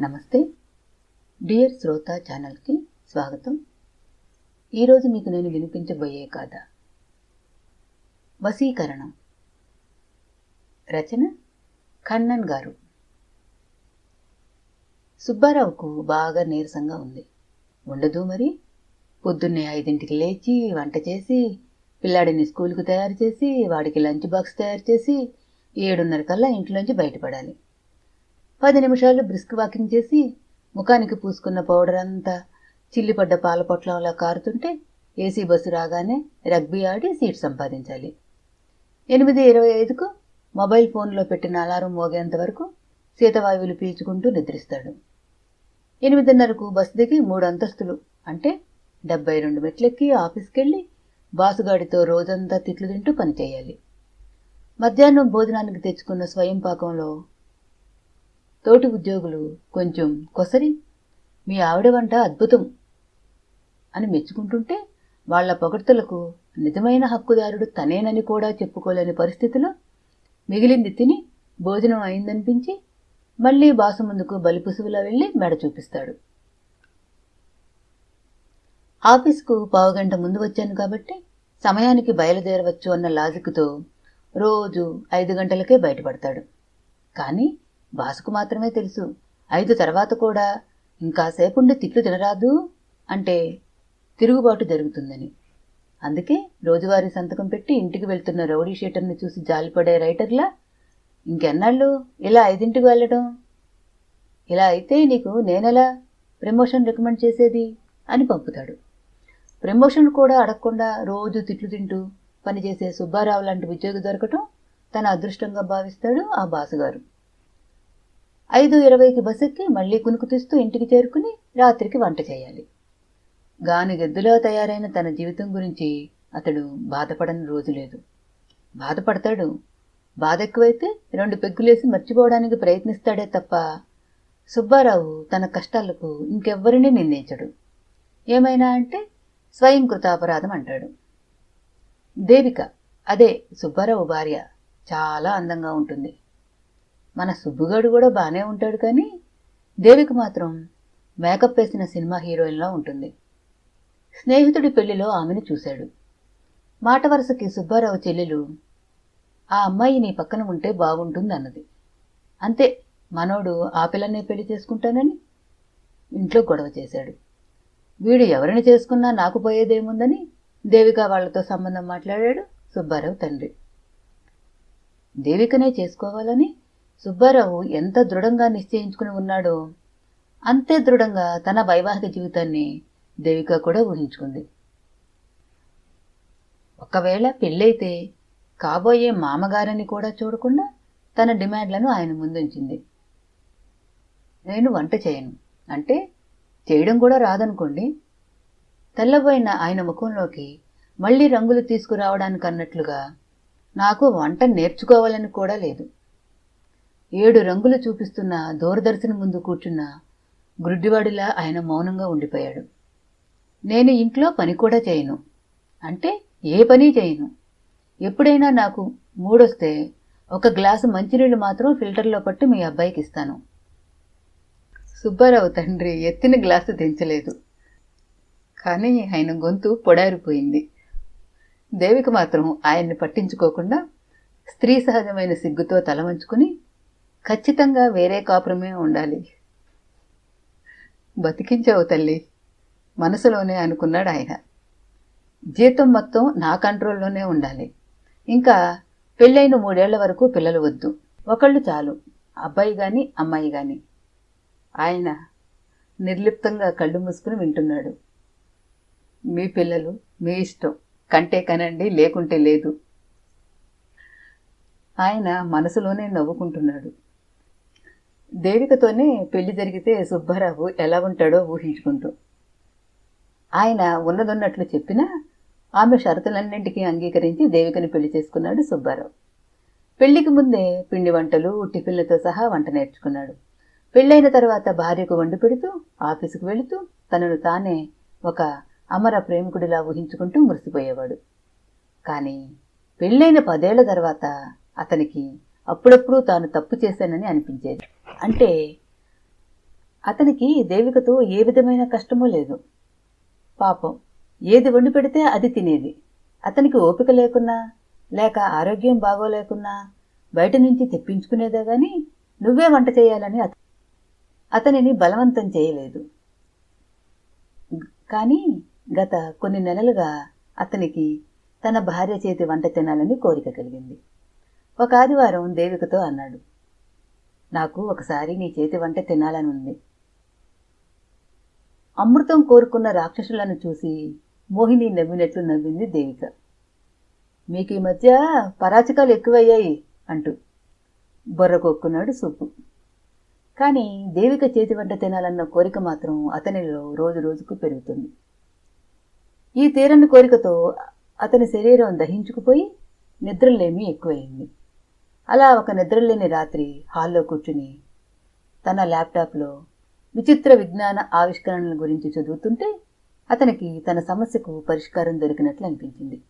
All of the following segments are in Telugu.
నమస్తే. డియర్ శ్రోత ఛానల్కి స్వాగతం. ఈరోజు మీకు నేను వినిపించబోయే కథ వశీకరణం. రచన ఖన్నన్ గారు. సుబ్బారావుకు బాగా నీరసంగా ఉంది. ఉండదు మరి. పొద్దున్నే ఐదింటికి లేచి వంట చేసి పిల్లాడిని స్కూల్కి తయారు చేసి వాడికి లంచ్ బాక్స్ తయారు చేసి ఏడున్నర కల్లా ఇంట్లోంచి బయటపడాలి. పది నిమిషాలు బ్రిస్క్ వాకింగ్ చేసి ముఖానికి పూసుకున్న పౌడర్ అంతా చిల్లిపడ్డ పాల పొట్లంలా కారుతుంటే ఏసీ బస్సు రాగానే రగ్బీ ఆడి సీట్ సంపాదించాలి. ఎనిమిది ఇరవై ఐదుకు మొబైల్ ఫోన్లో పెట్టిన అలారం మోగేంత వరకు శీతవాయువులు పీల్చుకుంటూ నిద్రిస్తాడు. ఎనిమిదిన్నరకు బస్సు దిగి మూడు అంతస్తులు అంటే డెబ్బై రెండు మెట్లెక్కి ఆఫీస్కెళ్ళి బాసుగాడితో రోజంతా తిట్లు తింటూ పనిచేయాలి. మధ్యాహ్నం భోజనానికి తెచ్చుకున్న స్వయం పాకంలో తోటి ఉద్యోగులు కొంచెం కొసరి మీ ఆవిడ వంట అద్భుతం అని మెచ్చుకుంటుంటే వాళ్ళ పొగడ్తలకు నిజమైన హక్కుదారుడు తనేనని కూడా చెప్పుకోలేని పరిస్థితిలో మిగిలింది తిని భోజనం అయిందనిపించి మళ్ళీ బాసు ముందుకు బలిపుసువులా వెళ్ళి మెడ చూపిస్తాడు. ఆఫీస్కు పావుగంట ముందు వచ్చాను కాబట్టి సమయానికి బయలుదేరవచ్చు అన్న లాజిక్తో రోజు ఐదు గంటలకే బయటపడతాడు. కానీ బాసుకు మాత్రమే తెలుసు. ఐదు తర్వాత కూడా ఇంకాసేపుండి తిట్లు తినరాదు అంటే తిరుగుబాటు జరుగుతుందని. అందుకే రోజువారీ సంతకం పెట్టి ఇంటికి వెళ్తున్న రౌడీ షీటర్ని చూసి జాలిపడే రైటర్లా ఇంకెన్నాళ్ళు ఇలా ఐదింటికి వెళ్ళడం? ఇలా అయితే నీకు నేనెలా ప్రమోషన్ రికమెండ్ చేసేది? అని పంపుతాడు. ప్రమోషన్ కూడా అడగకుండా రోజు తిట్లు తింటూ పనిచేసే సుబ్బారావు లాంటి ఉద్యోగి దొరకటం తన అదృష్టంగా భావిస్తాడు ఆ బాసుగారు. ఐదు ఇరవైకి బస్సెక్కి మళ్ళీ కునుకుతీస్తూ ఇంటికి చేరుకుని రాత్రికి వంట చేయాలి. గానుగెద్దులో తయారైన తన జీవితం గురించి అతడు బాధపడని రోజు లేదు. బాధపడతాడు. బాధ ఎక్కువైతే రెండు పెగ్గులేసి మర్చిపోవడానికి ప్రయత్నిస్తాడే తప్ప సుబ్బారావు తన కష్టాలకు ఇంకెవ్వరినీ నిందించడు ఏమైనా అంటే స్వయం కృతాపరాధం అంటాడు. దేవిక అదే సుబ్బారావు భార్య చాలా అందంగా ఉంటుంది. మన సుబ్బుగాడు కూడా బాగానే ఉంటాడు కానీ దేవిక మాత్రం మేకప్ వేసిన సినిమా హీరోయిన్లా ఉంటుంది. స్నేహితుడి పెళ్ళిలో ఆమెను చూశాడు. మాట వరుసకి సుబ్బారావు చెల్లెలు ఆ అమ్మాయి నీ పక్కన ఉంటే బాగుంటుంది అన్నది అంతే మనోడు ఆ పిల్లనే పెళ్ళి చేసుకుంటానని ఇంట్లో గొడవ చేశాడు. వీడు ఎవరిని చేసుకున్నా నాకు పోయేదేముందని దేవిక వాళ్ళతో సంబంధం మాట్లాడాడు సుబ్బారావు తండ్రి. దేవికనే చేసుకోవాలని సుబ్బారావు ఎంత దృఢంగా నిశ్చయించుకుని ఉన్నాడో అంతే దృఢంగా తన వైవాహిక జీవితాన్ని దేవిక కూడా ఊహించుకుంది. ఒకవేళ పెళ్ళైతే కాబోయే మామగారని కూడా చూడకుండా తన డిమాండ్లను ఆయన ముందుంచింది. నేను వంట చేయను. అంటే చేయడం కూడా రాదనుకోండి. తెల్లబోయిన ఆయన ముఖంలోకి మళ్ళీ రంగులు తీసుకురావడానికి అన్నట్లుగా నాకు వంట నేర్చుకోవాలని కూడా లేదు. ఏడు రంగులు చూపిస్తున్న దూరదర్శన్ ముందు కూర్చున్న గుడ్డివాడిలా ఆయన మౌనంగా ఉండిపోయాడు. నేను ఇంట్లో పని కూడా చేయను. అంటే ఏ పని చేయను? ఎప్పుడైనా నాకు మూడొస్తే ఒక గ్లాసు మంచినీళ్ళు మాత్రం ఫిల్టర్లో పట్టి మీ అబ్బాయికి ఇస్తాను. సుబ్బారావు తండ్రి ఎత్తిన గ్లాసు దించలేదు కానీ ఆయన గొంతు పొడారిపోయింది. దేవికి మాత్రం ఆయన్ని పట్టించుకోకుండా స్త్రీ సహజమైన సిగ్గుతో తలవంచుకుని ఖచ్చితంగా వేరే కాపురమే ఉండాలి. బతికించావు తల్లి. మనసులోనే అనుకున్నాడు ఆయన. జీతం మొత్తం నా కంట్రోల్లోనే ఉండాలి. ఇంకా పెళ్ళైన మూడేళ్ళ వరకు పిల్లలు వద్దు. ఒకళ్ళు చాలు. అబ్బాయి గాని అమ్మాయి గాని. ఆయన నిర్లిప్తంగా కళ్ళు మూసుకుని వింటున్నాడు. మీ పిల్లలు మీ ఇష్టం. కంటే కనండి లేకుంటే లేదు. ఆయన మనసులోనే నవ్వుకుంటున్నాడు. దేవికతోనే పెళ్ళి జరిగితే సుబ్బారావు ఎలా ఉంటాడో ఊహించుకుంటూ. ఆయన ఉన్నదొన్నట్లు చెప్పినా ఆమె షరతులన్నింటికీ అంగీకరించి దేవికని పెళ్ళి చేసుకున్నాడు సుబ్బారావు. పెళ్ళికి ముందే పిండి వంటలు టిఫిన్లతో సహా వంట నేర్చుకున్నాడు. పెళ్ళైన తర్వాత భార్యకు వండి పెడుతూ ఆఫీసుకు వెళుతూ తనను తానే ఒక అమర ప్రేమికుడిలా ఊహించుకుంటూ మురిసిపోయేవాడు. కానీ పెళ్ళైన పదేళ్ళ తర్వాత అతనికి అప్పుడప్పుడు తాను తప్పు చేశానని అనిపించేది. అంటే అతనికి దేవికతో ఏ విధమైన కష్టమూ లేదు. పాపం ఏది వండి పెడితే అది తినేది. అతనికి ఓపిక లేకున్నా లేక ఆరోగ్యం బాగోలేకున్నా బయట నుంచి తెప్పించుకునేదే గాని నువ్వే వంట చేయాలని అత- అతనిని బలవంతం చేయలేదు. కానీ గత కొన్ని నెలలుగా అతనికి తన భార్య చేతి వంట తినాలని కోరిక కలిగింది. ఒక ఆదివారం దేవికతో అన్నాడు. నాకు ఒకసారి నీ చేతి వంట తినాలని ఉంది. అమృతం కోరుకున్న రాక్షసులను చూసి మోహిని నవ్వినట్లు నవ్వింది దేవిక. మీకు ఈ మధ్య పరాచకాలు ఎక్కువయ్యాయి అంటూ బొర్ర కొక్కున్నాడు సూపు. కానీ దేవిక చేతి వంట తినాలన్న కోరిక మాత్రం అతనిలో రోజు రోజుకు పెరుగుతుంది. ఈ తీరని కోరికతో అతని శరీరం దహించుకుపోయి నిద్రలేమి ఎక్కువయింది అలా ఒక నిద్రలేని రాత్రి హాల్లో కూర్చుని తన ల్యాప్టాప్లో విచిత్ర విజ్ఞాన ఆవిష్కరణల గురించి చదువుతుంటే అతనికి తన సమస్యకు పరిష్కారం దొరికినట్లు అనిపించింది.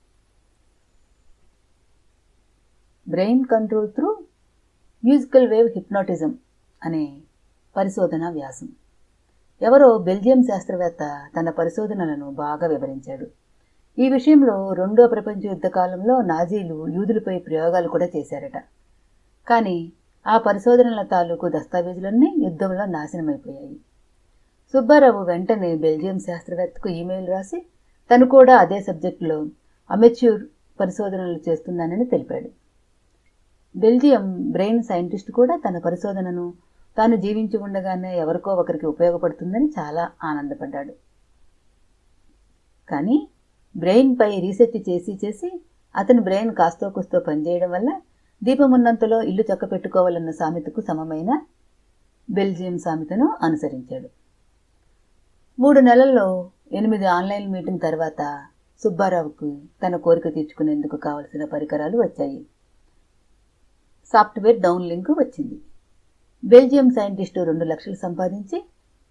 Brain control through musical wave hypnotism అనే పరిశోధన వ్యాసం. ఎవరో బెల్జియం శాస్త్రవేత్త తన పరిశోధనలను బాగా వివరించాడు. ఈ విషయంలో రెండో ప్రపంచ యుద్ధ కాలంలో నాజీలు యూదులపై ప్రయోగాలు కూడా చేశారట. కానీ ఆ పరిశోధనల తాలూకు దస్తావేజులన్నీ యుద్ధంలో నాశనమైపోయాయి. సుబ్బారావు వెంటనే బెల్జియం శాస్త్రవేత్తకు ఈమెయిల్ రాసి తను కూడా అదే సబ్జెక్టులో అమెచ్యూర్ పరిశోధనలు చేస్తున్నానని తెలిపాడు. బెల్జియం బ్రెయిన్ సైంటిస్ట్ కూడా తన పరిశోధనను తాను జీవించి ఉండగానే ఎవరికో ఒకరికి ఉపయోగపడుతుందని చాలా ఆనందపడ్డాడు. కానీ బ్రెయిన్పై రీసెర్చ్ చేసి చేసి అతని బ్రెయిన్ కాస్తో కుస్తో పనిచేయడం వల్ల దీపమున్నంతలో ఇల్లు చక్క పెట్టుకోవాలన్న సామెతకు సమమైన బెల్జియం సామెతను అనుసరించాడు. మూడు నెలల్లో ఎనిమిది ఆన్లైన్ మీటింగ్ తర్వాత సుబ్బారావుకు తన కోరిక తీర్చుకునేందుకు కావలసిన పరికరాలు వచ్చాయి. సాఫ్ట్వేర్ డౌన్ లింక్ వచ్చింది. బెల్జియం సైంటిస్టు రెండు లక్షలు సంపాదించి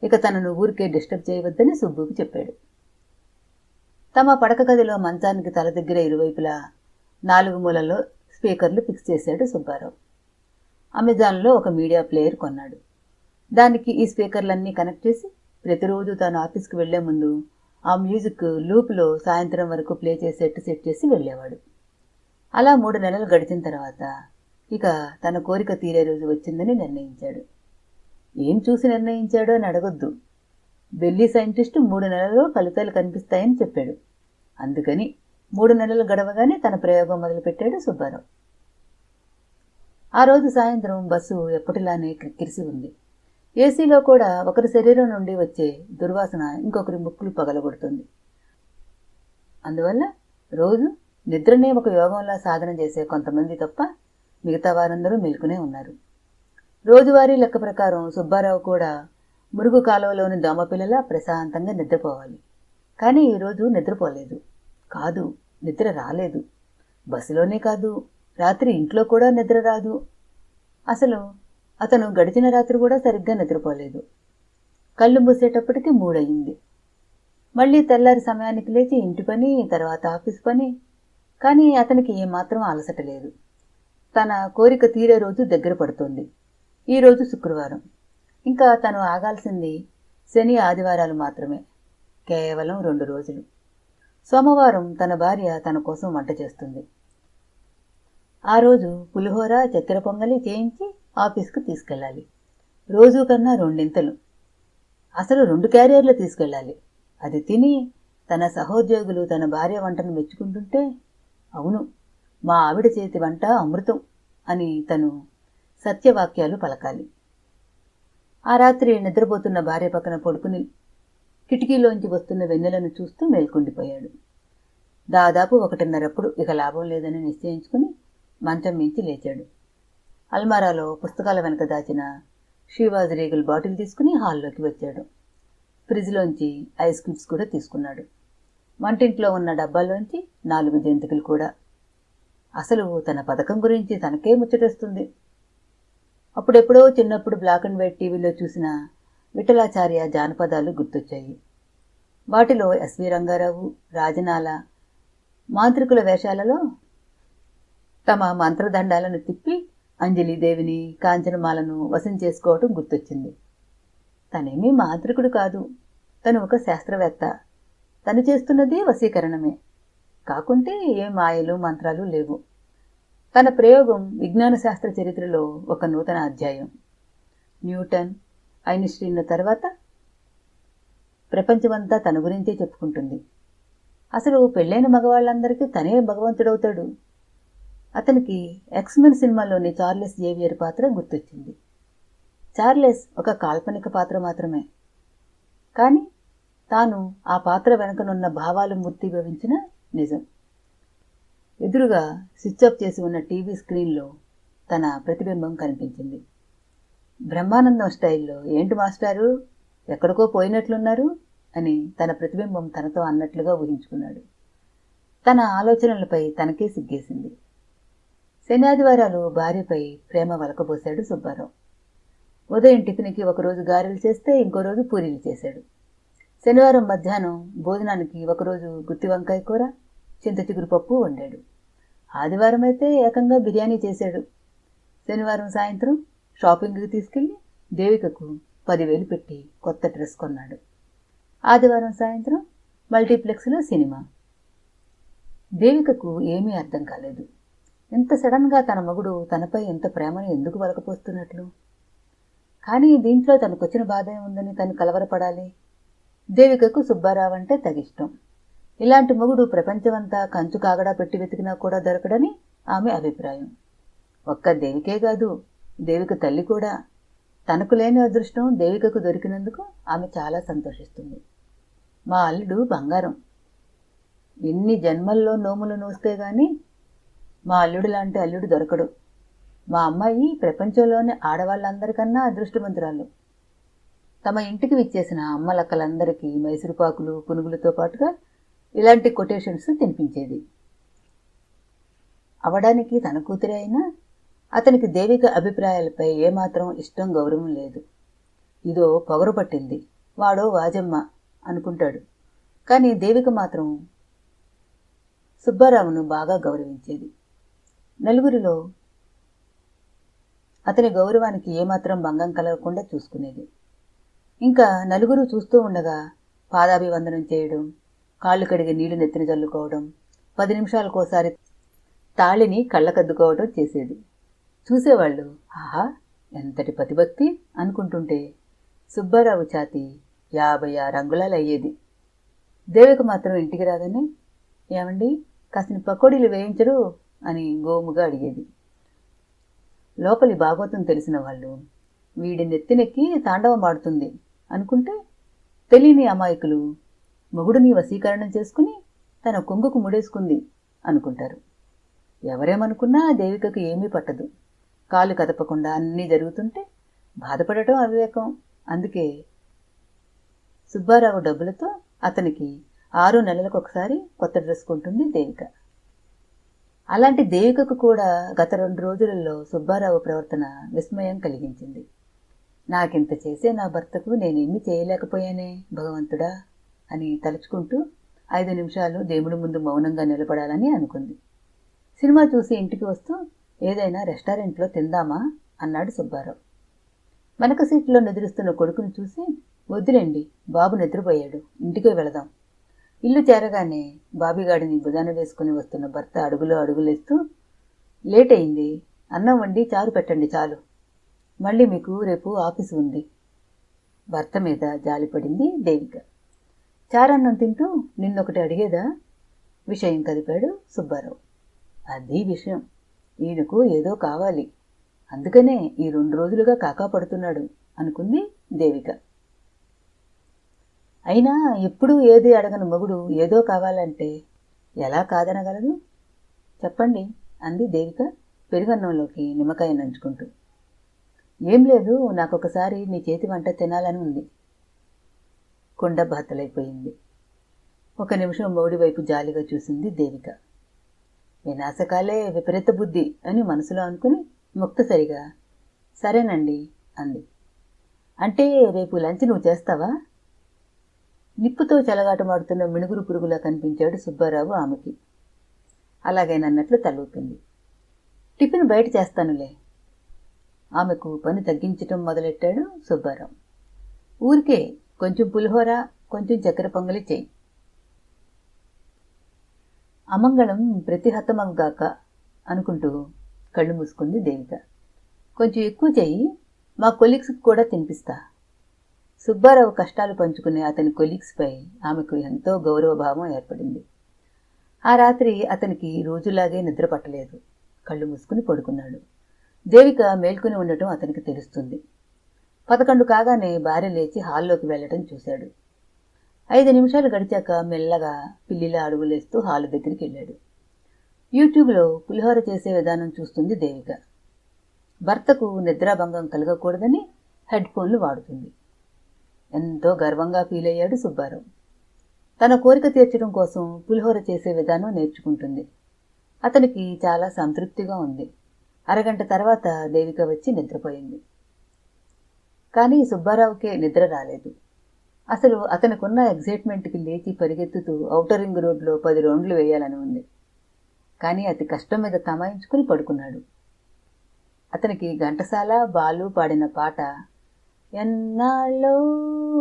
ఇక తనను ఊరికే డిస్టర్బ్ చేయవద్దని సుబ్బుకు చెప్పాడు. తమ పడక గదిలో మంచానికి తల దగ్గర ఇరువైపులా నాలుగు మూలలో స్పీకర్లు ఫిక్స్ చేశాడు సుబ్బారావు. అమెజాన్లో ఒక మీడియా ప్లేయర్ కొన్నాడు. దానికి ఈ స్పీకర్లన్నీ కనెక్ట్ చేసి ప్రతిరోజు తాను ఆఫీస్కి వెళ్ళే ముందు ఆ మ్యూజిక్ లూప్లో సాయంత్రం వరకు ప్లే చేసేట్టు సెట్ చేసి వెళ్ళేవాడు. అలా మూడు నెలలు గడిచిన తర్వాత ఇక తన కోరిక తీరే రోజు వచ్చిందని నిర్ణయించాడు. ఏం చూసి నిర్ణయించాడో అని అడగొద్దు. బెల్లీ సైంటిస్టు మూడు నెలల్లో ఫలితాలు కనిపిస్తాయని చెప్పాడు. అందుకని మూడు నెలలు గడవగానే తన ప్రయోగం మొదలుపెట్టాడు సుబ్బారావు. ఆ రోజు సాయంత్రం బస్సు ఎప్పటిలానే కిరిసి ఉంది. ఏసీలో కూడా ఒకరి శరీరం నుండి వచ్చే దుర్వాసన ఇంకొకరి ముక్కులు పగలగొడుతుంది. అందువల్ల రోజు నిద్రనే ఒక యోగంలా సాధన చేసే కొంతమంది తప్ప మిగతా వారందరూ మెలుకునే ఉన్నారు. రోజువారీ లెక్క ప్రకారం సుబ్బారావు కూడా మురుగు కాలువలోని దోమపిల్లలా ప్రశాంతంగా నిద్రపోవాలి. కానీ ఈరోజు నిద్రపోలేదు. కాదు నిద్ర రాలేదు. బస్సులోనే కాదు రాత్రి ఇంట్లో కూడా నిద్ర రాదు. అసలు అతను గడిచిన రాత్రి కూడా సరిగ్గా నిద్రపోలేదు. కళ్ళు మూసేటప్పటికి మూడయింది. మళ్ళీ తెల్లారి సమయానికి లేచి ఇంటి పని తర్వాత ఆఫీస్ పని కానీ అతనికి ఏమాత్రం అలసట లేదు. తన కోరిక తీరే రోజు దగ్గర పడుతోంది. ఈరోజు శుక్రవారం. ఇంకా తను ఆగాల్సింది శని ఆదివారాలు మాత్రమే. కేవలం రెండు రోజులు. సోమవారం తన భార్య తన కోసం వంట చేస్తుంది. ఆ రోజు పులిహోర చక్కెర పొంగలి చేయించి ఆఫీస్కు తీసుకెళ్ళాలి. రోజు కన్నా రెండింతలు. అసలు రెండు క్యారియర్లు తీసుకెళ్ళాలి. అది తిని తన సహోద్యోగులు తన భార్య వంటను మెచ్చుకుంటుంటే అవును మా ఆవిడ చేతి వంట అమృతం అని తను సత్యవాక్యాలు పలకాలి. ఆ రాత్రి నిద్రపోతున్న భార్య పక్కన పడుకుని కిటికీలోంచి వస్తున్న వెన్నెలను చూస్తూ మేల్కొండిపోయాడు. దాదాపు ఒకటిన్నరప్పుడు ఇక లాభం లేదని నిశ్చయించుకుని మంచం మించి లేచాడు. అల్మారాలో పుస్తకాల వెనక దాచిన శ్రీవాజ్ రేగుల్ బాటిల్ తీసుకుని హాల్లోకి వచ్చాడు. ఫ్రిడ్జ్లోంచి ఐస్ క్యూబ్స్ కూడా తీసుకున్నాడు. వంటింట్లో ఉన్న డబ్బాల్లోంచి నాలుగు జంతికలు కూడా. అసలు తన పథకం గురించి తనకే ముచ్చటేస్తుంది. అప్పుడెప్పుడో చిన్నప్పుడు బ్లాక్ అండ్ వైట్ టీవీలో చూసిన విఠలాచార్య జానపదాలు గుర్తొచ్చాయి. వాటిలో ఎస్వి రంగారావు రాజనాల మాంత్రికుల వేషాలలో తమ మంత్రదండాలను తిప్పి అంజలిదేవిని కాంచనమాలను వశం చేసుకోవటం గుర్తొచ్చింది. తనేమీ మాంత్రికుడు కాదు. తను ఒక శాస్త్రవేత్త. తను చేస్తున్నది వశీకరణమే. కాకుంటే ఏ మాయలు మంత్రాలు లేవు. తన ప్రయోగం విజ్ఞాన శాస్త్ర చరిత్రలో ఒక నూతన అధ్యాయం. న్యూటన్ ఐన్స్టీన్ల తర్వాత ప్రపంచమంతా తన గురించే చెప్పుకుంటుంది. అసలు పెళ్ళైన మగవాళ్ళందరికీ తనే భగవంతుడవుతాడు. అతనికి ఎక్స్మెన్ సినిమాలోని చార్లెస్ జేవియర్ పాత్ర గుర్తొచ్చింది. చార్లెస్ ఒక కాల్పనిక పాత్ర మాత్రమే. కానీ తాను ఆ పాత్ర వెనుకనున్న భావాలు మూర్తిభవించిన నిజం. ఎదురుగా స్విచ్ ఆఫ్ చేసి ఉన్న టీవీ స్క్రీన్లో తన ప్రతిబింబం కనిపించింది. బ్రహ్మానందం స్టైల్లో ఏంటి మాస్టారు? ఎక్కడికో పోయినట్లున్నారు? అని తన ప్రతిబింబం తనతో అన్నట్లుగా ఊహించుకున్నాడు. తన ఆలోచనలపై తనకే సిగ్గేసింది. శనాదివారాలు భార్యపై ప్రేమ వలకబోశాడు సుబ్బారావు. ఉదయం టిఫిన్కి ఒకరోజు గారెలు చేస్తే ఇంకో రోజు పూరీలు చేశాడు. శనివారం మధ్యాహ్నం భోజనానికి ఒకరోజు గుత్తి వంకాయ కూర చింత చిగురు పప్పు వండాడు. ఆదివారం అయితే ఏకంగా బిర్యానీ చేశాడు. శనివారం సాయంత్రం షాపింగ్కి తీసుకెళ్ళి దేవికకు పదివేలు పెట్టి కొత్త డ్రెస్ కొన్నాడు. ఆదివారం సాయంత్రం మల్టీప్లెక్స్లో సినిమా. దేవికకు ఏమీ అర్థం కాలేదు. ఇంత సడన్గా తన మగుడు తనపై ఎంత ప్రేమను ఎందుకు వలకపోస్తున్నట్లు? కానీ దీంట్లో తనకొచ్చిన బాధ ఉందని తను కలవరపడాలి. దేవికకు సుబ్బారావు అంటే తగిష్టం. ఇలాంటి మొగుడు ప్రపంచమంతా కంచు కాగడా పెట్టి వెతికినా కూడా దొరకడని ఆమె అభిప్రాయం. ఒక్క దేవికే కాదు దేవిక తల్లి కూడా తనకు లేని అదృష్టం దేవికకు దొరికినందుకు ఆమె చాలా సంతోషిస్తుంది. మా అల్లుడు బంగారం. ఎన్ని జన్మల్లో నోములు నూస్తే గాని మా అల్లుడు లాంటి అల్లుడు దొరకడు. మా అమ్మాయి ప్రపంచంలోని ఆడవాళ్ళందరికన్నా అదృష్టవంతురాలు. తమ ఇంటికి విచ్చేసిన అమ్మలక్కలందరికీ మైసూరుపాకులు పునుగులతో పాటుగా ఇలాంటి కొటేషన్స్ తినిపించేది. అవడానికి తన కూతురే అయినా అతనికి దేవిక అభిప్రాయాలపై ఏమాత్రం ఇష్టం గౌరవం లేదు. ఇదో పొగరు పట్టింది. వాడో వాజమ్మ అనుకుంటాడు. కానీ దేవిక మాత్రం సుబ్బారావును బాగా గౌరవించేది. నలుగురిలో అతని గౌరవానికి ఏమాత్రం భంగం కలగకుండా చూసుకునేది. ఇంకా నలుగురు చూస్తూ ఉండగా పాదాభివందనం చేయడం కాళ్ళు కడిగి నీళ్ళు నెత్తిన చల్లుకోవడం పది నిమిషాలకోసారి తాళిని కళ్ళకద్దుకోవడం చేసేది. చూసేవాళ్ళు ఆహా ఎంతటి పతిభక్తి అనుకుంటుంటే సుబ్బారావు ఛాతి యాభై ఆ రంగులాలు అయ్యేది. దేవిక మాత్రం ఇంటికి రాగానే ఏమండి కాసిన పకోడీలు వేయించరు అని గోముగా అడిగేది. లోపలి భాగవతం తెలిసిన వాళ్ళు వీడి నెత్తినెక్కి తాండవమాడుతుంది అనుకుంటే తెలియని అమాయకులు మొగుడిని వశీకరణం చేసుకుని తన కొంగుకు ముడేసుకుంది అనుకుంటారు. ఎవరేమనుకున్నా దేవికకు ఏమీ పట్టదు. కాలు కదపకుండా అన్నీ జరుగుతుంటే బాధపడటం అవివేకం. అందుకే సుబ్బారావు డబ్బులతో అతనికి ఆరు నెలలకు ఒకసారి కొత్త డ్రెస్ కొంటుంది దేవిక. అలాంటి దేవికకు కూడా గత రెండు రోజులలో సుబ్బారావు ప్రవర్తన విస్మయం కలిగించింది. నాకింత చేసే నా భర్తకు నేనేమీ చేయలేకపోయానే భగవంతుడా అని తలుచుకుంటూ ఐదు నిమిషాలు దేవుడి ముందు మౌనంగా నిలబడాలని అనుకుంది. సినిమా చూసి ఇంటికి వస్తూ ఏదైనా రెస్టారెంట్లో తిందామా? అన్నాడు సుబ్బారావు. వెనక సీట్లో నిద్రిస్తున్న కొడుకును చూసి వద్దులేండి బాబు నిద్రపోయాడు ఇంటికే వెళదాం. ఇల్లు చేరగానే బాబీగాడిని భుజాన వేసుకుని వస్తున్న భర్త అడుగులో అడుగులేస్తూ లేట్ అయింది అన్నం వండి చారు పెట్టండి చాలు. మళ్ళీ మీకు రేపు ఆఫీసు ఉంది. భర్త మీద జాలిపడింది దేవిక. చారన్నం తింటూ నిన్నొకటి అడిగేదా? విషయం కదిపాడు సుబ్బారావు. అది విషయం. ఈయనకు ఏదో కావాలి. అందుకనే ఈ రెండు రోజులుగా కాకా పడుతున్నాడు అనుకుంది దేవిక. అయినా ఎప్పుడూ ఏది అడగని మొగుడు ఏదో కావాలంటే ఎలా కాదనగలదు చెప్పండి అంది దేవిక పెరుగన్నంలోకి నిమ్మకాయ నంచుకుంటూ. ఏం లేదు నాకొకసారి నీ చేతి వంట తినాలని ఉంది. కొండ బాతలైపోయింది. ఒక నిమిషం మౌడి వైపు జాలిగా చూసింది దేవిక. వినాశకాలే విపరీత బుద్ధి అని మనసులో అనుకుని ముక్తసరిగా సరేనండి అంది. అంటే రేపు లంచ్ నువ్వు చేస్తావా? నిప్పుతో చెలగాటమాడుతున్న మిణుగురు పురుగులా కనిపించాడు సుబ్బారావు ఆమెకి. అలాగేనన్నట్లు తలూపింది. టిఫిన్ బయట చేస్తానులే. ఆమెకు పని తగ్గించటం మొదలెట్టాడు సుబ్బారావు. ఊరికే కొంచెం పులిహోర కొంచెం చక్కెర పొంగలి చెయ్యి అమంగళం ప్రతిహతమంగాక అనుకుంటూ కళ్ళు మూసుకుంది దేవిక కొంచెం ఎక్కువ చెయ్యి మా కొలీగ్స్కి కూడా తినిపిస్తా. సుబ్బారావు కష్టాలు పంచుకునే అతని కొలీగ్స్పై ఆమెకు ఎంతో గౌరవభావం ఏర్పడింది. ఆ రాత్రి అతనికి రోజులాగే నిద్ర పట్టలేదు. కళ్ళు మూసుకుని పడుకున్నాడు. దేవిక మేల్కొని ఉండటం అతనికి తెలుస్తుంది. పదకొండు కాగానే భార్య లేచి హాల్లోకి వెళ్ళటం చూశాడు. ఐదు నిమిషాలు గడిచాక మెల్లగా పిల్లిలా అడుగులేస్తూ హాలు దగ్గరికి వెళ్ళాడు. యూట్యూబ్లో పులిహోర చేసే విధానం చూస్తుంది దేవిక. భర్తకు నిద్రాభంగం కలగకూడదని హెడ్ ఫోన్లు వాడుతుంది. ఎంతో గర్వంగా ఫీల్ అయ్యాడు సుబ్బారావు. తన కోరిక తీర్చడం కోసం పులిహోర చేసే విధానం నేర్చుకుంటుంది. అతనికి చాలా సంతృప్తిగా ఉంది. అరగంట తర్వాత దేవిక వచ్చి నిద్రపోయింది. కానీ సుబ్బారావుకే నిద్ర రాలేదు. అసలు అతనికున్న ఎగ్జైట్మెంట్కి లేచి పరిగెత్తుతూ ఔటర్ రింగ్ రోడ్లో పది రౌండ్లు వేయాలని ఉంది. కానీ అతి కష్టం మీద తమాయించుకుని పడుకున్నాడు. అతనికి ఘంటసాల బాలు పాడిన పాట ఎన్నాళ్ళో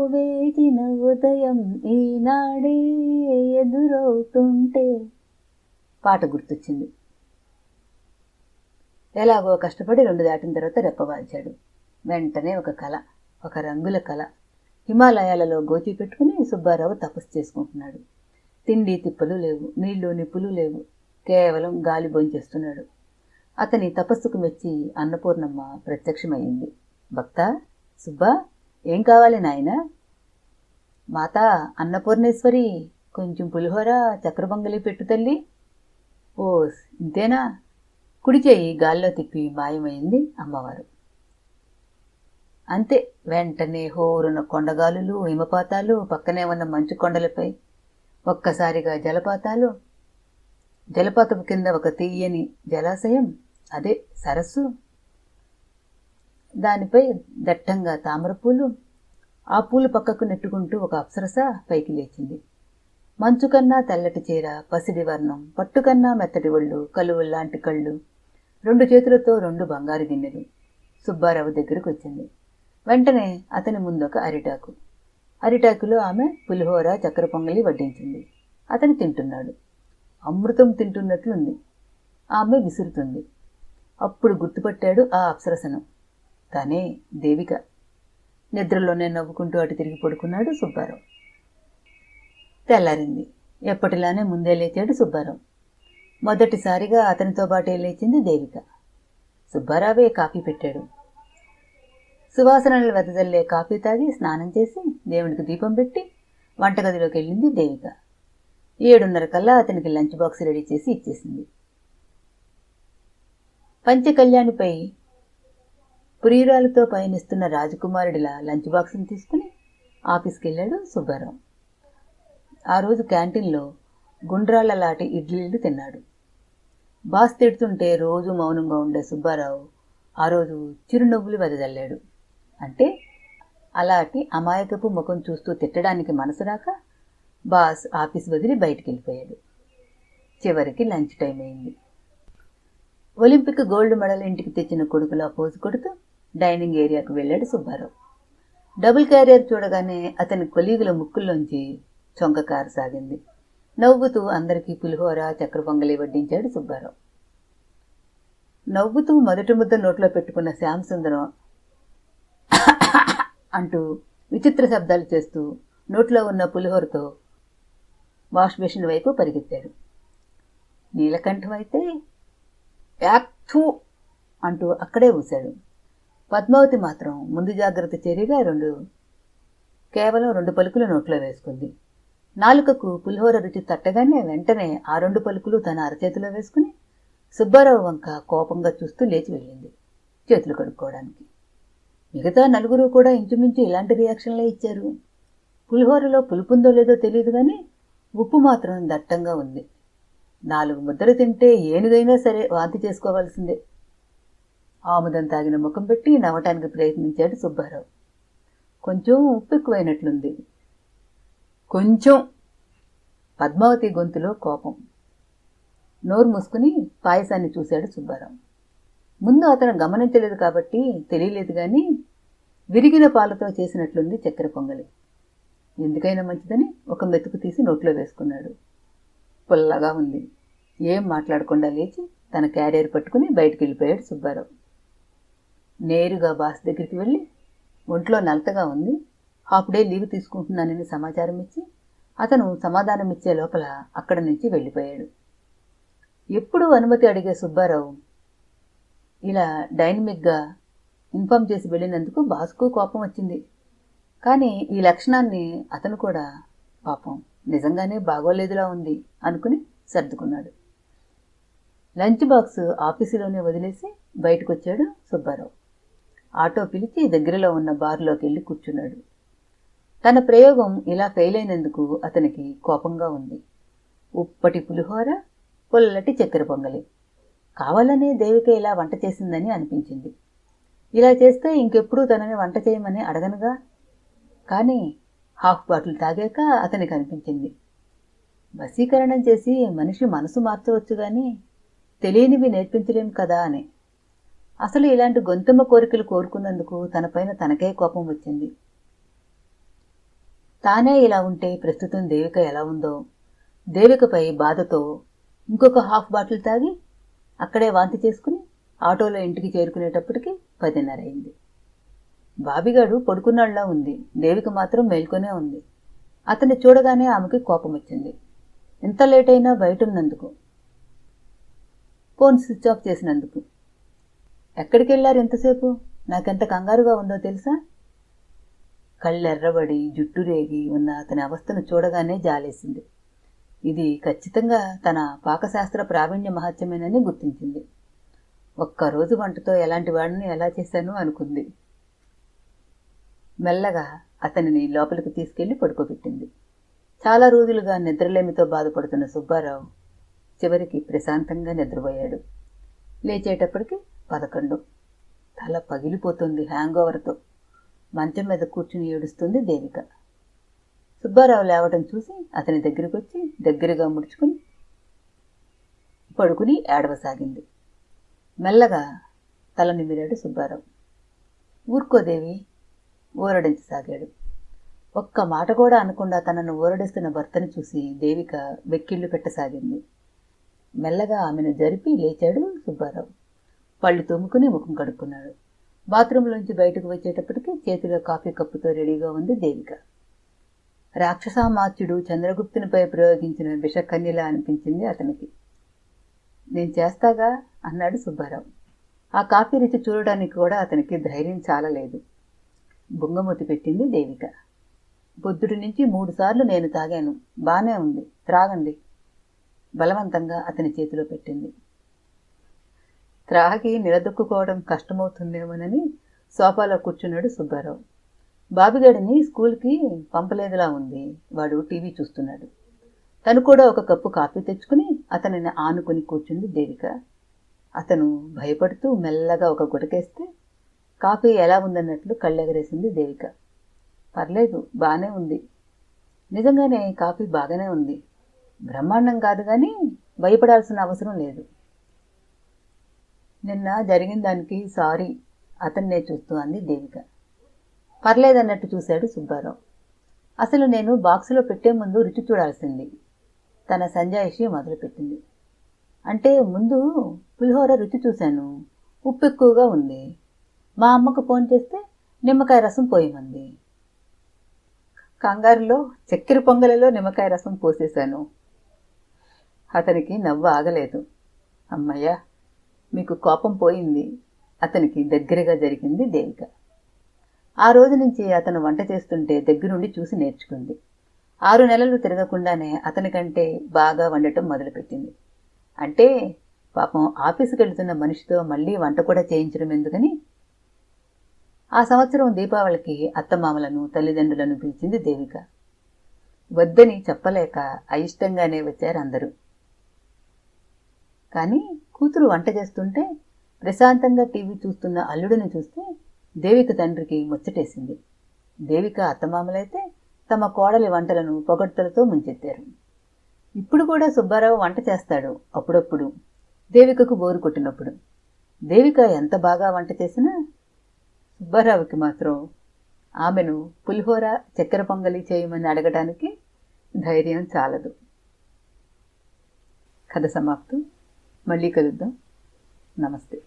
వేచిన ఉదయం ఈనాడే ఎదురవుతుంటే పాట గుర్తొచ్చింది. ఎలాగో కష్టపడి రెండు దాటిన తర్వాత రెప్పవాల్చాడు వెంటనే ఒక కళ ఒక రంగుల కళ. హిమాలయాలలో గోచి పెట్టుకుని సుబ్బారావు తపస్సు చేసుకుంటున్నాడు. తిండి తిప్పలు లేవు నీళ్ళు నిప్పులు లేవు కేవలం గాలి భోంచేస్తున్నాడు అతని తపస్సుకు మెచ్చి అన్నపూర్ణమ్మ ప్రత్యక్షమైంది భక్త సుబ్బా ఏం కావాలి నాయన? మాత అన్నపూర్ణేశ్వరి కొంచెం పులిహోర చక్రబొంగలి పెట్టు తల్లి. ఓ ఇంతేనా? కుడి చేయి గాల్లో తిప్పి మాయమైంది అమ్మవారు. అంతే. వెంటనే హోరున కొండగాలులు హిమపాతాలు పక్కనే ఉన్న మంచు కొండలపై ఒక్కసారిగా జలపాతాలు. జలపాతపు కింద ఒక తీయని జలాశయం అదే సరస్సు. దానిపై దట్టంగా తామరపూలు ఆ పూలు పక్కకు నెట్టుకుంటూ ఒక అప్సరస పైకి లేచింది. మంచు కన్నా తెల్లటి చీర పసిడి వర్ణం పట్టుకన్నా మెత్తటి ఒళ్ళు కలువల్లాంటి కళ్ళు. రెండు చేతులతో రెండు బంగారు గిన్నెలు. సుబ్బారావు దగ్గరకు వచ్చింది. వెంటనే అతని ముందొక అరిటాకు. అరిటాకులో ఆమె పులిహోర చక్కెర పొంగలి వడ్డించింది. అతను తింటున్నాడు. అమృతం తింటున్నట్లుంది. ఆమె విసురుతుంది. అప్పుడు గుర్తుపట్టాడు ఆ అప్సరసను. తనే దేవిక. నిద్రలోనే నవ్వుకుంటూ అటు తిరిగి పడుకున్నాడు సుబ్బారావు. తెల్లారింది. ఎప్పటిలానే ముందే లేచాడు సుబ్బారావు. మొదటిసారిగా అతనితో పాటే లేచింది దేవిక. సుబ్బారావే కాఫీ పెట్టాడు. సువాసనలు వెదజల్లే కాఫీ తాగి స్నానం చేసి దేవుడికి దీపం పెట్టి వంటగదిలోకి వెళ్ళింది దేవిక. ఏడున్నర కల్లా అతనికి లంచ్ బాక్స్ రెడీ చేసి ఇచ్చేసింది. పంచకళ్యాణిపై ప్రియురాలతో పయనిస్తున్న రాజకుమారుడిలా లంచ్ బాక్స్ని తీసుకుని ఆఫీస్కి వెళ్ళాడు సుబ్బారావు. ఆ రోజు క్యాంటీన్లో గుండ్రాళ్ళ లాటి ఇడ్లీలు తిన్నాడు. బాస్ తిడుతుంటే రోజు మౌనంగా ఉండే సుబ్బారావు ఆ రోజు చిరునవ్వులు వెదజల్లాడు. అంటే అలాంటి అమాయకపు ముఖం చూస్తూ తిట్టడానికి మనసు రాక బాస్ ఆఫీస్ వదిలి బయటికి వెళ్ళిపోయాడు చివరికి లంచ్ టైం అయింది. ఒలింపిక్ గోల్డ్ మెడల్ ఇంటికి తెచ్చిన కొడుకులా పోజు కొడుతూ డైనింగ్ ఏరియాకు వెళ్ళాడు సుబ్బారావు. డబుల్ క్యారియర్ చూడగానే అతని కొలీగుల ముక్కుల్లోంచి చొంక సాగింది నవ్వుతూ అందరికీ పులిహోర చక్ర పొంగలి వడ్డించాడు సుబ్బారావు. నవ్వుతూ మొదటి ముద్ద నోట్లో పెట్టుకున్న శ్యామసుందరం అంటూ విచిత్ర శబ్దాలు చేస్తూ నోట్లో ఉన్న పులిహోరతో వాష్ బేసిన్ వైపు పరిగెత్తాడు. నీలకంఠం అయితే యాక్థూ అంటూ అక్కడే ఊశాడు. పద్మావతి మాత్రం ముందు జాగ్రత్త చర్యగా రెండు కేవలం రెండు పలుకులు నోట్లో వేసుకుంది. నాలుకకు పులిహోర రుచి తట్టగానే వెంటనే ఆ రెండు పలుకులు తన అరచేతిలో వేసుకుని సుబ్బారావు వంక కోపంగా చూస్తూ లేచి వెళ్ళింది. చేతులు కడుక్కోవడానికి. మిగతా నలుగురు కూడా ఇంచుమించు ఇలాంటి రియాక్షన్లే ఇచ్చారు. పులిహోరలో పులుపుందో లేదో తెలియదు కానీ ఉప్పు మాత్రం దట్టంగా ఉంది. నాలుగు ముద్దలు తింటే ఏనుగైనా సరే వాంతి చేసుకోవాల్సిందే. ఆముదం తాగిన ముఖం పెట్టి నవ్వటానికి ప్రయత్నించాడు సుబ్బారావు. కొంచెం ఉప్పు ఎక్కువైనట్లుంది. కొంచెం! పద్మావతి గొంతులో కోపం. నోరు మూసుకుని పాయసాన్ని చూశాడు సుబ్బారావు. ముందు అతను గమనించలేదు కాబట్టి తెలియలేదు కానీ విరిగిన పాలతో చేసినట్లుంది చక్కెర పొంగలి. ఎందుకైనా మంచిదని ఒక మెతుకు తీసి నోట్లో వేసుకున్నాడు. పుల్లగా ఉంది. ఏం మాట్లాడకుండా లేచి తన క్యారియర్ పట్టుకుని బయటికి వెళ్ళిపోయాడు సుబ్బారావు. నేరుగా బాస్ దగ్గరికి వెళ్ళి ఒంట్లో నలతగా ఉంది. హాఫ్ డే లీవ్ తీసుకుంటున్నానని సమాచారం ఇచ్చి అతను సమాధానం ఇచ్చే లోపల అక్కడి నుంచి వెళ్ళిపోయాడు. ఎప్పుడు అనుమతి అడిగే సుబ్బారావు ఇలా డైనమిక్గా ఇన్ఫామ్ చేసి వెళ్ళినందుకు బాస్కు కోపం వచ్చింది. కానీ ఈ లక్షణాన్ని అతను కూడా పాపం నిజంగానే బాగోలేదులా ఉంది అనుకుని సర్దుకున్నాడు. లంచ్ బాక్స్ ఆఫీసులోనే వదిలేసి బయటకు వచ్చాడు సుబ్బారావు. ఆటో పిలిచి దగ్గరలో ఉన్న బార్లోకి వెళ్ళి కూర్చున్నాడు. తన ప్రయోగం ఇలా ఫెయిల్ అయినందుకు అతనికి కోపంగా ఉంది. ఉప్పటి పులిహోర పుల్లటి చక్కెర పొంగలి. కావాలనే దేవిక ఇలా వంట చేసిందని అనిపించింది. ఇలా చేస్తే ఇంకెప్పుడు తనని వంట చేయమని అడగనుగా కానీ హాఫ్ బాటిల్ తాగాక అతనికి అనిపించింది. వశీకరణం చేసి మనిషి మనసు మార్చవచ్చు కానీ తెలియనివి నేర్పించలేం కదా అని. అసలు ఇలాంటి గొంతమ్మ కోరికలు కోరుకున్నందుకు తనపైన తనకే కోపం వచ్చింది. తానే ఇలా ఉంటే ప్రస్తుతం దేవిక ఎలా ఉందో దేవికపై బాధతో ఇంకొక హాఫ్ బాటిల్ తాగి అక్కడే వాంతి చేసుకుని ఆటోలో ఇంటికి చేరుకునేటప్పటికి పదిన్నర అయింది. బాబిగాడు పడుకున్నాళ్ళా ఉంది. దేవికి మాత్రం మేల్కొనే ఉంది. అతన్ని చూడగానే ఆమెకి కోపం వచ్చింది ఎంత లేట్ అయినా బయట ఉన్నందుకు ఫోన్ స్విచ్ ఆఫ్ చేసినందుకు. ఎక్కడికి వెళ్ళారు ఎంతసేపు? నాకెంత కంగారుగా ఉందో తెలుసా? కళ్ళెర్రబడి జుట్టు రేగి ఉన్న అతని అవస్థను చూడగానే జాలేసింది. ఇది ఖచ్చితంగా తన పాకశాస్త్ర ప్రావీణ్య మహత్యమేనని గుర్తించింది. ఒక్కరోజు వంటతో ఎలాంటి వాడిని ఎలా చేశాను అనుకుంది. మెల్లగా అతనిని లోపలికి తీసుకెళ్ళి పడుకోబెట్టింది. చాలా రోజులుగా నిద్రలేమితో బాధపడుతున్న సుబ్బారావు చివరికి ప్రశాంతంగా నిద్రపోయాడు. లేచేటప్పటికి పదకొండు. తల పగిలిపోతుంది హ్యాంగ్ ఓవర్తో మంచం మీద కూర్చుని ఏడుస్తుంది దేవిక. సుబ్బారావు లేవటం చూసి అతని దగ్గరికి వచ్చి దగ్గరగా ముడుచుకుని పడుకుని ఏడవసాగింది. మెల్లగా తల నిమిరాడు సుబ్బారావు. ఊరుకోదేవి ఊరడించసాగాడు. ఒక్క మాట కూడా అనకుండా తనను ఊరడిస్తున్న భర్తను చూసి దేవిక వెక్కిళ్ళు పెట్టసాగింది. మెల్లగా ఆమెను జరిపి లేచాడు సుబ్బారావు. పళ్ళు తోముకుని ముఖం కడుక్కున్నాడు. బాత్రూంలోంచి బయటకు వచ్చేటప్పటికి చేతిలో కాఫీ కప్పుతో రెడీగా ఉంది దేవిక. రాక్షసామాత్యుడు చంద్రగుప్తునిపై ప్రయోగించిన విషకన్యలా అనిపించింది అతనికి. నేను చేస్తాగా? అన్నాడు సుబ్బారావు. ఆ కాఫీ రుచి చూడడానికి కూడా అతనికి ధైర్యం చాలలేదు. బుంగమూతి పెట్టింది దేవిక. బుద్ధుడి నుంచి మూడుసార్లు నేను తాగాను. బానే ఉంది. త్రాగండి. బలవంతంగా అతని చేతిలో పెట్టింది. త్రాగి నిలదొక్కుకోవడం కష్టమవుతుందేమోనని సోఫాలో కూర్చున్నాడు సుబ్బారావు. బాబిగాడిని స్కూల్కి పంపలేదులా ఉంది. వాడు టీవీ చూస్తున్నాడు. తను కూడా ఒక కప్పు కాఫీ తెచ్చుకుని అతనిని ఆనుకుని కూర్చుంది దేవిక. అతను భయపడుతూ మెల్లగా ఒక గుటకేస్తే కాఫీ ఎలా ఉందన్నట్లు కళ్ళెగరేసింది దేవిక. పర్లేదు బాగానే ఉంది. నిజంగానే కాఫీ బాగానే ఉంది. బ్రహ్మాండం కాదు కానీ భయపడాల్సిన అవసరం లేదు. నిన్న జరిగిన దానికి సారీ అతన్నే చూస్తూ అంది దేవిక. పర్లేదన్నట్టు చూశాడు సుబ్బారావు. అసలు నేను బాక్సులో పెట్టే ముందు రుచి చూడాల్సింది. తన సంజాయిషి మొదలుపెట్టింది. అంటే ముందు పులిహోర రుచి చూశాను. ఉప్పు ఎక్కువగా ఉంది. మా అమ్మకు ఫోన్ చేస్తే నిమ్మకాయ రసం పోయమంది. కంగారులో చక్కెర పొంగలిలో నిమ్మకాయ రసం పోసేశాను. అతనికి నవ్వు ఆగలేదు. అమ్మయ్య మీకు కోపం పోయింది. అతనికి దగ్గరగా జరిగింది దేవిక. ఆ రోజు నుంచి అతను వంట చేస్తుంటే దగ్గరుండి చూసి నేర్చుకుంది. ఆరు నెలలు తిరగకుండానే అతనికంటే బాగా వండటం మొదలుపెట్టింది. అంటే పాపం ఆఫీసుకి వెళుతున్న మనిషితో మళ్ళీ వంట కూడా చేయించడం ఎందుకని? ఆ సంవత్సరం దీపావళికి అత్తమామలను తల్లిదండ్రులను పిలిచింది దేవిక. వద్దని చెప్పలేక అయిష్టంగానే వచ్చారు అందరూ. కానీ కూతురు వంట చేస్తుంటే ప్రశాంతంగా టీవీ చూస్తున్న అల్లుడిని చూస్తే దేవిక తండ్రికి ముచ్చటేసింది. దేవిక అత్తమామలైతే తమ కోడలి వంటలను పొగడ్తలతో ముంచెత్తారు. ఇప్పుడు కూడా సుబ్బారావు వంట చేస్తాడు అప్పుడప్పుడు. దేవికకు బోరు కొట్టినప్పుడు. దేవిక ఎంత బాగా వంట చేసినా సుబ్బారావుకి మాత్రం ఆమెను పులిహోర చక్కెర పొంగలి చేయమని అడగటానికి ధైర్యం చాలదు. కథ సమాప్తం. మళ్ళీ కలుద్దాం. నమస్తే.